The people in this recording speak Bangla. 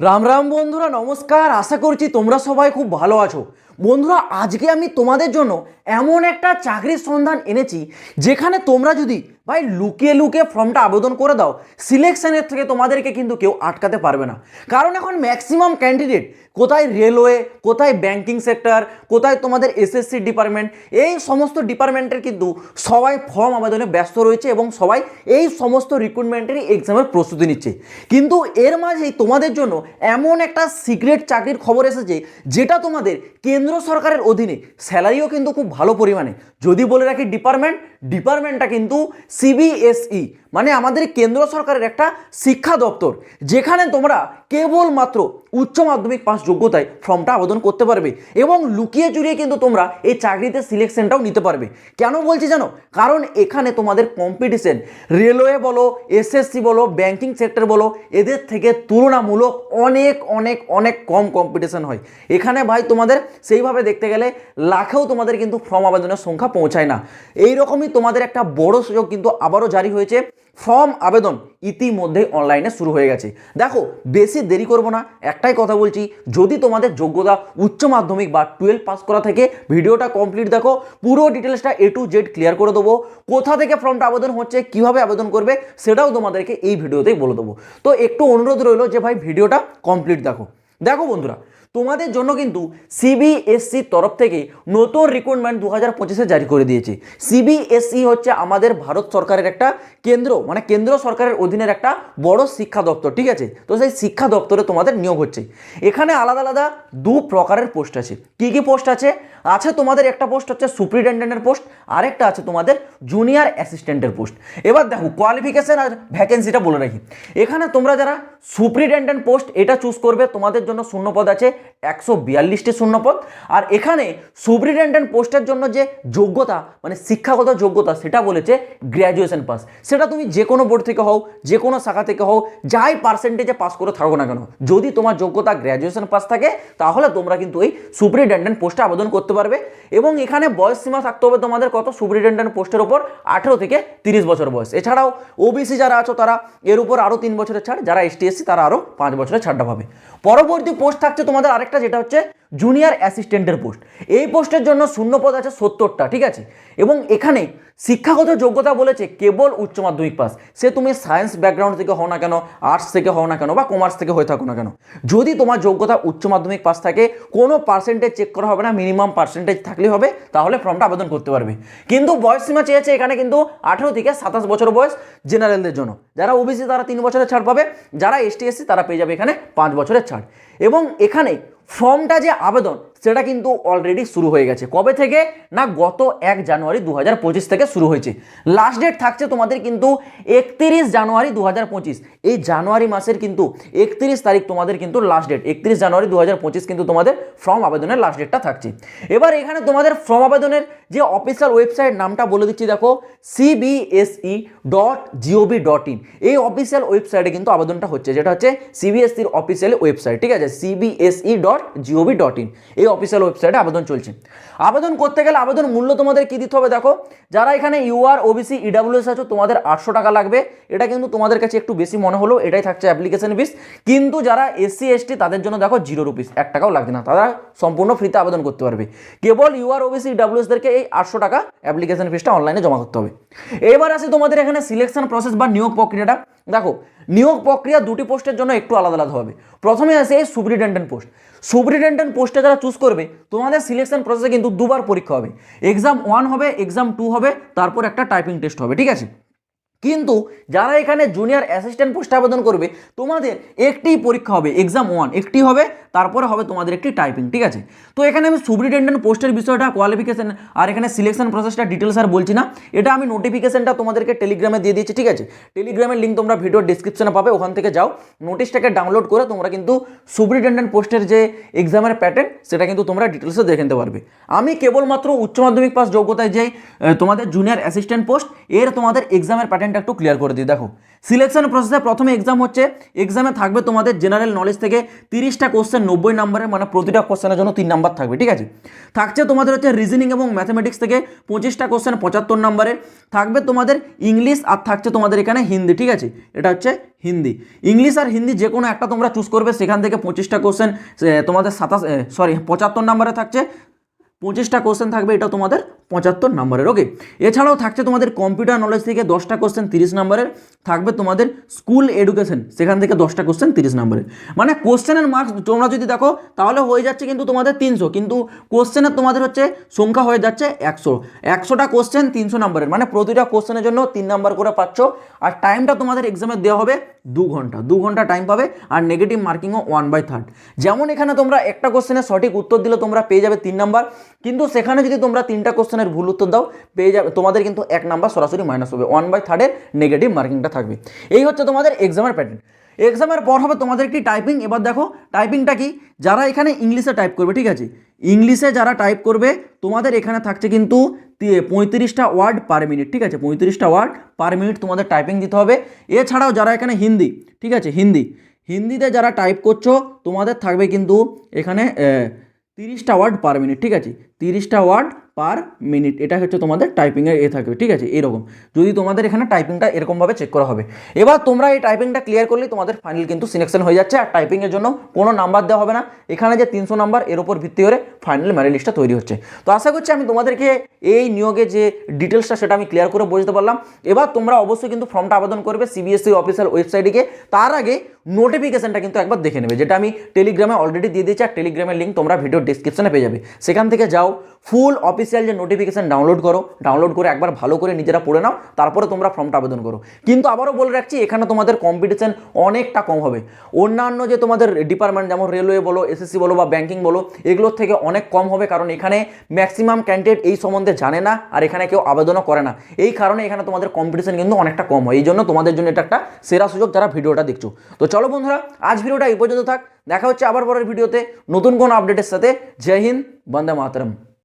রাম রাম বন্ধুরা, নমস্কার। আশা করছি তোমরা সবাই খুব ভালো আছো। বন্ধুরা, আজকে আমি তোমাদের জন্য এমন একটা চাকরির সন্ধান এনেছি, যেখানে তোমরা যদি ভাই, লুকিয়ে লুকিয়ে ফর্মটা আবেদন করে দাও। সিলেকশনের থেকে তোমাদেরকে কিন্তু কেউ আটকাতে পারবে না। কারণ এখন ম্যাক্সিমাম ক্যান্ডিডেট কোথায় রেলওয়ে কোথায় ব্যাংকিং সেক্টর কোথায় তোমাদের এসএসসি ডিপার্টমেন্ট এই সমস্ত ডিপার্টমেন্টের কিন্তু সবাই ফর্ম আবেদনে ব্যস্ত রয়েছে এবং সবাই এই সমস্ত রিক্রুটমেন্টেরই এক্সামের প্রস্তুতি নিচ্ছে। কিন্তু এর মাঝেই তোমাদের জন্য এমন একটা সিক্রেট চাকরির খবর এসেছে, যেটা তোমাদের কেন্দ্র সরকারের অধীনে স্যালারিও কিন্তু খুব ভালো পরিমাণে। যদি বলে রাখি ডিপার্টমেন্ট ডিপার্টমেন্টটা কিন্তু সিবিএসই মানে আমাদের কেন্দ্র সরকারের একটা শিক্ষা দপ্তর, যেখানে তোমরা কেবলমাত্র উচ্চ মাধ্যমিক পাস যোগ্যতায় ফর্মটা আবেদন করতে পারবে এবং লুকিয়ে চুরিয়ে কিন্তু তোমরা এই চাকরিতে সিলেকশনটাও নিতে পারবে। কেন বলছি জানো? কারণ এখানে তোমাদের কম্পিটিশন রেলওয়ে বলো এসএসসি বলো ব্যাংকিং সেক্টর বলো, এদের থেকে তুলনামূলক অনেক অনেক অনেক কম কম্পিটিশন হয়। এখানে ভাই তোমাদের সেইভাবে দেখতে গেলে লাখেও তোমাদের কিন্তু ফর্ম আবেদনের সংখ্যা পৌঁছায় না। এই রকমই তোমাদের একটা বড় সুযোগ কিন্তু আবারও জারি হয়েছে। ফর্ম আবেদন ইতিমধ্যে অনলাইনে শুরু হয়ে গেছে। দেখো, বেশি দেরি করব না, একটাই কথা বলছি, যদি তোমাদের যোগ্যতা উচ্চ মাধ্যমিক বা টুয়েলভ পাস করা থেকে ভিডিওটা কমপ্লিট দেখো, পুরো ডিটেলসটা এ টু জেড ক্লিয়ার করে দেবো, কোথা থেকে ফর্মটা আবেদন হচ্ছে, কীভাবে আবেদন করবে, সেটাও তোমাদেরকে এই ভিডিওতেই বলে দেবো। তো একটু অনুরোধ রইল যে ভাই, ভিডিওটা কমপ্লিট দেখো। দেখো বন্ধুরা তোমাদের জন্য কিন্তু সিবিএসসি তরফ থেকে নতুন রিক্রুটমেন্ট দু হাজার পঁচিশে জারি করে দিয়েছে। সিবিএসই হচ্ছে আমাদের ভারত সরকারের একটা কেন্দ্র মানে কেন্দ্র সরকারের অধীনের একটা বড় শিক্ষা দপ্তর, ঠিক আছে? তো সেই শিক্ষা দপ্তরে তোমাদের নিয়োগ হচ্ছে। এখানে আলাদা আলাদা দু প্রকারের পোস্ট আছে। কি কি পোস্ট আছে? আছে তোমাদের একটা পোস্ট হচ্ছে সুপ্রিটেন্ডেন্টের পোস্ট আরেকটা আছে তোমাদের জুনিয়র অ্যাসিস্ট্যান্টের পোস্ট এবার দেখো কোয়ালিফিকেশন আর ভ্যাকেন্সিটা বলে রাখি। এখানে তোমরা যারা সুপ্রিটেন্ডেন্ট পোস্ট এটা চুজ করবে, তোমাদের জন্য শূন্যপদ আছে একশো বিয়াল্লিশটি শূন্যপদ। আর এখানে সুপ্রিটেন্ডেন্ট পোস্টের জন্য যে যোগ্যতা মানে শিক্ষাগত যোগ্যতা, সেটা বলেছে গ্র্যাজুয়েশন পাস সেটা তুমি যে কোনো বোর্ড থেকে হও যে কোনো শাখা থেকে হও, যাই পার্সেন্টেজে পাস করে থাকো না কেন। যদি তোমার যোগ্যতা গ্র্যাজুয়েশন পাস থাকে, তাহলে তোমরা কিন্তু এই সুপ্রিটেন্ডেন্ট পোস্টে আবেদন করতে পারবে এবং এখানে বয়স সীমা থাকতে হবে তোমাদের কত? সুপারিনটেন্ডেন্ট পোস্টের ওপর আঠেরো থেকে তিরিশ বছর বয়স। এছাড়াও ওবিসি যারা আছো তারা এর উপর আরও তিন বছরের ছাড়, যারা এসটি এসসি তারা আরও পাঁচ বছরের ছাড়টা পাবে। পরবর্তী পোস্ট থাকছে তোমাদের আরেকটা, যেটা হচ্ছে জুনিয়র অ্যাসিস্ট্যান্টের পোস্ট এই পোস্টের জন্য শূন্যপদ আছে সত্তরটা, ঠিক আছে? এবং এখানে শিক্ষাগত যোগ্যতা বলেছে কেবল উচ্চ মাধ্যমিক পাস সে তুমি সায়েন্স ব্যাকগ্রাউন্ড থেকে হও না কেন আর্টস থেকে হও না কেন, বা কমার্স থেকে হয়ে থাকো না কেন? যদি তোমার যোগ্যতা উচ্চ মাধ্যমিক পাস থাকে, কোনো পার্সেন্টেজ চেক করা হবে না মিনিমাম পার্সেন্টেজ থাকলে হবে, তাহলে ফর্মটা আবেদন করতে পারবে। কিন্তু বয়স সীমা চেয়েছে এখানে কিন্তু আঠেরো থেকে সাতাশ বছর বয়স জেনারেলদের জন্য। যারা ওবিসি তারা তিন বছরের ছাড় পাবে, যারা এসটি এসসি তারা পেয়ে যাবে এখানে পাঁচ বছরের ছাড়। এবং এখানে ফর্মটা যে আবেদন সেটা কিন্তু অলরেডি শুরু হয়ে গেছে। কবে থেকে? না, গত এক জানুয়ারি দু হাজার পঁচিশ থেকে শুরু হয়েছে। লাস্ট ডেট থাকছে তোমাদের কিন্তু একত্রিশ জানুয়ারি দু হাজার পঁচিশ। এই জানুয়ারি মাসের কিন্তু একত্রিশ তারিখ তোমাদের কিন্তু লাস্ট ডেট একত্রিশ জানুয়ারি দু হাজার পঁচিশ কিন্তু তোমাদের ফর্ম আবেদনের লাস্ট ডেটটা থাকছে। এবার এখানে তোমাদের ফর্ম আবেদনের যে অফিসিয়াল ওয়েবসাইট নামটা বলে দিচ্ছি দেখো CBSE dot G O V dot in এই অফিসিয়াল ওয়েবসাইটে কিন্তু আবেদনটা হচ্ছে, যেটা হচ্ছে সিবিএসসির অফিসিয়াল ওয়েবসাইট ঠিক আছে? CBSE dot G O V dot in এই অফিসিয়াল ওয়েবসাইটে আবেদন চলছে। আবেদন করতে গেলে আবেদন মূল্য তোমাদের কী দিতে হবে দেখো? যারা এখানে ইউআর ওবিসি ইডাব্লিউএস আছো, তোমাদের আটশো টাকা লাগবে। এটা কিন্তু তোমাদের কাছে একটু বেশি মনে হলো, এটাই থাকছে অ্যাপ্লিকেশন ফিস কিন্তু যারা এসসি এসটি তাদের জন্য দেখো জিরো রুপিস এক টাকাও লাগবে না। তারা সম্পূর্ণ ফ্রিতে আবেদন করতে পারবে। কেবল ইউআর ওবিসি ইডাব্লিউএসদেরকে এই আটশো টাকা অ্যাপ্লিকেশন ফিসটা অনলাইনে জমা করতে হবে। এবার আসে তোমাদের এখানে সিলেকশন প্রসেস বা নিয়োগ প্রক্রিয়াটা। দেখো, নিয়োগ প্রক্রিয়া দুটি পোস্টের জন্য একটু আলাদা আলাদা হবে। প্রথমে আসে সুপ্রিটেন্ডেন্ট পোস্ট। সুপ্রিটেন্ডেন্ট পোস্টে যারা চুজ করবে, তোমাদের সিলেকশন প্রসেসে কিন্তু দুবার পরীক্ষা হবে। এক্সাম ওয়ান হবে এক্সাম টু হবে, তারপর একটা টাইপিং টেস্ট হবে, ঠিক আছে? কিন্তু যারা এখানে জুনিয়র অ্যাসিস্ট্যান্ট পোস্টে আবেদন করবে, তোমাদের একটি পরীক্ষা হবে এক্সাম ওয়ান একটি হবে, তারপরে হবে তোমাদের একটি টাইপিং ঠিক আছে? তো এখানে আমি সুপ্রিটেন্ডেন্ট পোস্টের বিষয়টা কোয়ালিফিকেশন আর এখানে সিলেকশন প্রসেসটা ডিটেলস আর বলছি না। এটা আমি নোটিফিকেশনটা তোমাদেরকে টেলিগ্রামে দিয়ে দিয়েছি, ঠিক আছে? টেলিগ্রামের লিঙ্ক তোমরা ভিডিও ডিসক্রিপশনে পাবে, ওখান থেকে যাও। নোটিশটাকে ডাউনলোড করে তোমরা কিন্তু সুপ্রিটেন্ডেন্ট পোস্টের যে এক্সামের প্যাটার্ন সেটা কিন্তু তোমরা ডিটেলসে দেখে নিতে পারবে। আমি কেবলমাত্র উচ্চ মাধ্যমিক পাস যোগ্যতায় যে তোমাদের জুনিয়র অ্যাসিস্ট্যান্ট পোস্ট এর তোমাদের এক্সামের প্যাটার্নটা লাইনটা একটু ক্লিয়ার করে দিই। দেখো সিলেকশন প্রসেসে প্রথমে এক্সাম হচ্ছে। এক্সামে থাকবে তোমাদের জেনারেল নলেজ থেকে তিরিশটা কোশ্চেন নব্বই নম্বরের মানে প্রতিটা কোশ্চেনের জন্য তিন নাম্বার থাকবে, ঠিক আছে? থাকছে তোমাদের হচ্ছে রিজনিং এবং ম্যাথমেটিক্স থেকে পঁচিশটা কোশ্চেন পঁচাত্তর নম্বরের থাকবে তোমাদের ইংলিশ আর থাকছে তোমাদের এখানে হিন্দি, ঠিক আছে? এটা হচ্ছে হিন্দি। ইংলিশ আর হিন্দি যে কোনো একটা তোমরা চুজ করবে, সেখান থেকে পঁচিশটা কোশ্চেন তোমাদের সাতাশ সরি পঁচাত্তর নম্বরে থাকছে। পঁচিশটা কোশ্চেন থাকবে এটা তোমাদের পঁচাত্তর নম্বরের ওকে এছাড়াও থাকছে তোমাদের কম্পিউটার নলেজ থেকে দশটা কোশ্চেন তিরিশ নম্বরের, থাকবে তোমাদের স্কুল এডুকেশন সেখান থেকে দশটা কোশ্চেন তিরিশ নম্বরের। মানে কোশ্চেনের মার্কস তোমরা যদি দেখো, তাহলে হয়ে যাচ্ছে কিন্তু তোমাদের তিনশো, কিন্তু কোশ্চেনের তোমাদের হচ্ছে সংখ্যা হয়ে যাচ্ছে একশো। একশোটা কোশ্চেন তিনশো নম্বরের মানে প্রতিটা কোশ্চেনের জন্য তিন নাম্বার করে পাচ্ছ। আর টাইমটা তোমাদের এক্সামে দেওয়া হবে দু ঘণ্টা দু ঘণ্টা টাইম পাবে, আর নেগেটিভ মার্কিংও ওয়ান বাই থার্ড যেমন এখানে তোমরা একটা কোশ্চেনের সঠিক উত্তর দিলে তোমরা পেয়ে যাবে তিন নাম্বার, কিন্তু সেখানে যদি তোমরা তিনটা কোশ্চেনের ভুল উত্তর দাও, পেয়ে যাবে। তোমাদের কিন্তু এক নাম্বার সরাসরি মাইনাস হবে। ওয়ান বাই থার্ডের নেগেটিভ মার্কিংটা থাকবে। এই হচ্ছে তোমাদের এক্সামের প্যাটার্ন এক্সামের পর হবে তোমাদের একটি টাইপিং এবার দেখো টাইপিংটা কি? যারা এখানে ইংলিশে টাইপ করবে, ঠিক আছে? ইংলিশে যারা টাইপ করবে, তোমাদের এখানে থাকছে কিন্তু পঁয়ত্রিশটা ওয়ার্ড পার মিনিট ঠিক আছে? পঁয়ত্রিশটা ওয়ার্ড পার মিনিট তোমাদের টাইপিং দিতে হবে। এছাড়াও যারা এখানে হিন্দি, ঠিক আছে? হিন্দি। হিন্দিতে যারা টাইপ করছ, তোমাদের থাকবে কিন্তু এখানে তিরিশটা ওয়ার্ড পার মিনিট ঠিক আছে? তিরিশটা ওয়ার্ড পার মিনিট এটা হচ্ছে তোমাদের টাইপিংয়ের এ থাকবে, ঠিক আছে? এরকম। যদি তোমাদের এখানে টাইপিংটা এরকমভাবে চেক করা হবে। এবার তোমরা এই টাইপিংটা ক্লিয়ার করলেই তোমাদের ফাইনাল কিন্তু সিলেকশন হয়ে যাচ্ছে, আর টাইপিংয়ের জন্য কোনো নাম্বার দেওয়া হবে না। এখানে যে তিনশো নাম্বার এর উপর ভিত্তি করে ফাইনাল মেরিট লিস্টটা তৈরি হচ্ছে। তো আশা করছি আমি তোমাদেরকে এই নিয়োগে যে ডিটেলসটা সেটা আমি ক্লিয়ার করে বুঝতে পারলাম। এবার তোমরা অবশ্যই কিন্তু ফর্মটা আবেদন করবে সিবিএসসি অফিসিয়াল ওয়েবসাইটে গিয়ে। তার আগে নোটিফিকেশনটা কিন্তু একবার দেখে নেবে, যেটা আমি টেলিগ্রামে অলরেডি দিয়ে দিয়েছি, আর টেলিগ্রামের লিঙ্ক তোমরা ভিডিও ডিসক্রিপশনে পেয়ে যাবে। সেখান থেকে যাও ফুল অফিসিয়াল যে নোটিফিকেশান ডাউনলোড করো ডাউনলোড করে একবার ভালো করে নিজেরা পড়ে নাও, তারপরে তোমরা ফর্মটা আবেদন করো। কিন্তু আবারও বলে রাখছি, এখানে তোমাদের কম্পিটিশান অনেকটা কম হবে। অন্যান্য যে তোমাদের ডিপার্টমেন্ট যেমন রেলওয়ে বলো এসএসসি বলো বা ব্যাঙ্কিং বলো, এগুলোর থেকে অনেক কম হবে, কারণ এখানে ম্যাক্সিমাম ক্যান্ডিডেট এই সম্বন্ধে জানে না, আর এখানে কেউ আবেদনও করে না। এই কারণে এখানে তোমাদের কম্পিটিশান কিন্তু অনেকটা কম হয়। এই জন্য তোমাদের জন্য এটা একটা সেরা সুযোগ যারা ভিডিওটা দেখছ। তো চলো বন্ধুরা, আজ ভিডিওটা এই পর্যন্ত থাক। দেখা হচ্ছে আবার পরের ভিডিওতে। নতুন কোনো আপডেটের সাথে। জয় হিন্দ, বন্দে মাতরম।